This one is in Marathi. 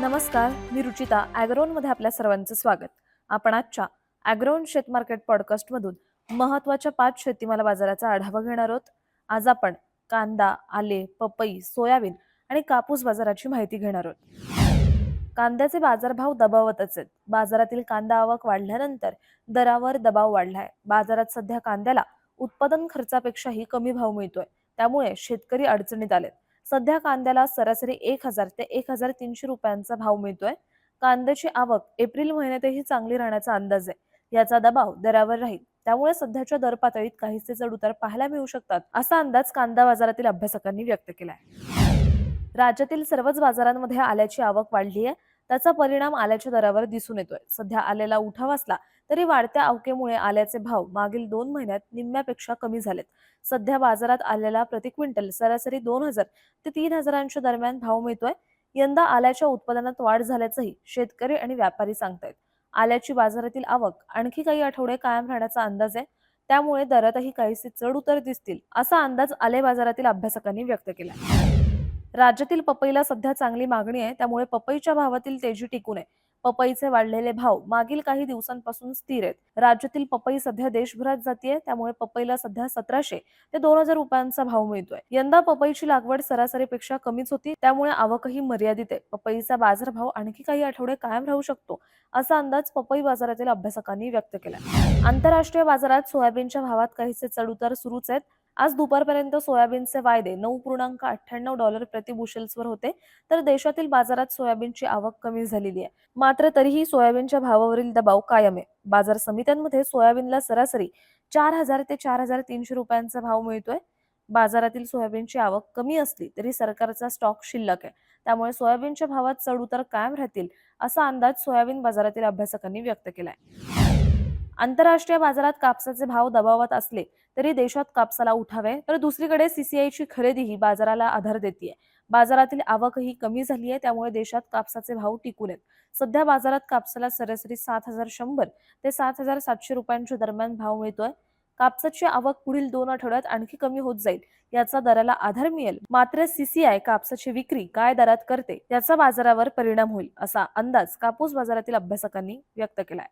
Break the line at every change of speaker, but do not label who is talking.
नमस्कार मी रुचिता ॲग्रोनमध्ये आपल्या सर्वांचं स्वागत. आपण आजच्या ॲग्रोन शेत मार्केट पॉडकास्टमधून महत्त्वाच्या पाच शेतीमाल बाजाराचा आढावा घेणार आहोत. आज आपण कांदा आले पपई सोयाबीन आणि कापूस बाजाराची माहिती घेणार आहोत. कांद्याचे बाजारभाव दबावतच आहेत. बाजारातील कांदा आवक वाढल्यानंतर दरावर दबाव वाढलाय. बाजारात सध्या कांद्याला उत्पादन खर्चापेक्षाही कमी भाव मिळतोय. त्यामुळे शेतकरी अडचणीत आलेत. सध्या कांद्याला सरासरी एक हजार ते एक हजार तीनशे रुपयांचा भाव मिळतोय. कांद्याची आवक एप्रिल महिन्यातही चांगली राहण्याचा अंदाज आहे. याचा दबाव दरावर राहील. त्यामुळे सध्याच्या दर पातळीत काहीसे चढ उतार पाहायला मिळू शकतात असा अंदाज कांदा बाजारातील अभ्यासकांनी व्यक्त केलाय. राज्यातील सर्वच बाजारांमध्ये आल्याची आवक वाढली आहे त्याचा परिणाम आल्याच्या दरावर दिसून येतोय. सध्या आल्याला उठाव असला तरी वाढत्या आवकेमुळे आल्याचे भाव मागील दोन महिन्यात निम्म्यापेक्षा कमी झालेत. सध्या बाजारात आल्याला प्रति क्विंटल सरासरी दोन हजार ते तीन हजारांच्या दरम्यान भाव मिळतोय. यंदा आल्याच्या उत्पादनात वाढ झाल्याचंही शेतकरी आणि व्यापारी सांगतायत. आल्याची बाजारातील आवक आणखी काही आठवडे कायम राहण्याचा अंदाज आहे. त्यामुळे दरातही काहीसे चढ उतर दिसतील असा अंदाज आले बाजारातील अभ्यासकांनी व्यक्त केला राज्यातील पपईला सध्या चांगली मागणी आहे त्यामुळे पपईच्या भावातील तेजी टिकून आहे. पपईचे वाढलेले भाव मागील काही दिवसांपासून स्थिर आहेत. राज्यातील पपई सध्या देशभरात जातीये त्यामुळे पपईला सध्या सतराशे ते दोन हजार रुपयांचा भाव मिळतोय. यंदा पपईची लागवड सरासरीपेक्षा कमीच होती त्यामुळे आवकही मर्यादित आहे. पपईचा बाजारभाव आणखी काही आठवडे कायम राहू शकतो असा अंदाज पपई बाजारातील अभ्यासकांनी व्यक्त केला आंतरराष्ट्रीय बाजारात सोयाबीनच्या भावात काहीसे चढउतार सुरूच आहेत. आज दुपारपर्यंत सोयाबीनचे वायदे नऊ पूर्णांक अठ्ठ्याण्णव डॉलर प्रतिबुशेल्सवर होते तर देशातील बाजारात सोयाबीनची आवक कमी झालेली आहे. मात्र तरीही सोयाबीनच्या भावावरील दबाव कायम आहे. बाजार समित्यांमध्ये सोयाबीनला सरासरी चार हजार ते चार हजार तीनशे रुपयांचा भाव मिळतोय. बाजारातील सोयाबीनची आवक कमी असली तरी सरकारचा स्टॉक शिल्लक आहे. त्यामुळे सोयाबीनच्या भावात चढउतार कायम राहतील असा अंदाज सोयाबीन बाजारातील अभ्यासकांनी व्यक्त केलाय. आंतरराष्ट्रीय बाजारात कापसाचे भाव दबावात असले तरी देशात कापसाला उठावे तर दुसरीकडे सीसीआयची खरेदीही बाजाराला आधार देते बाजारातील आवकही कमी झाली आहे त्यामुळे देशात कापसाचे भाव टिकून आहेत. सध्या बाजारात कापसाला सरासरी सात हजार शंभर ते सात हजार सातशे रुपयांच्या दरम्यान भाव मिळतोय. कापसाची आवक पुढील दोन आठवड्यात आणखी कमी होत जाईल याचा दराला आधार मिळेल. मात्र सीसीआय कापसाची विक्री काय दरात करते याचा बाजारावर परिणाम होईल असा अंदाज कापूस बाजारातील अभ्यासकांनी व्यक्त केलाय.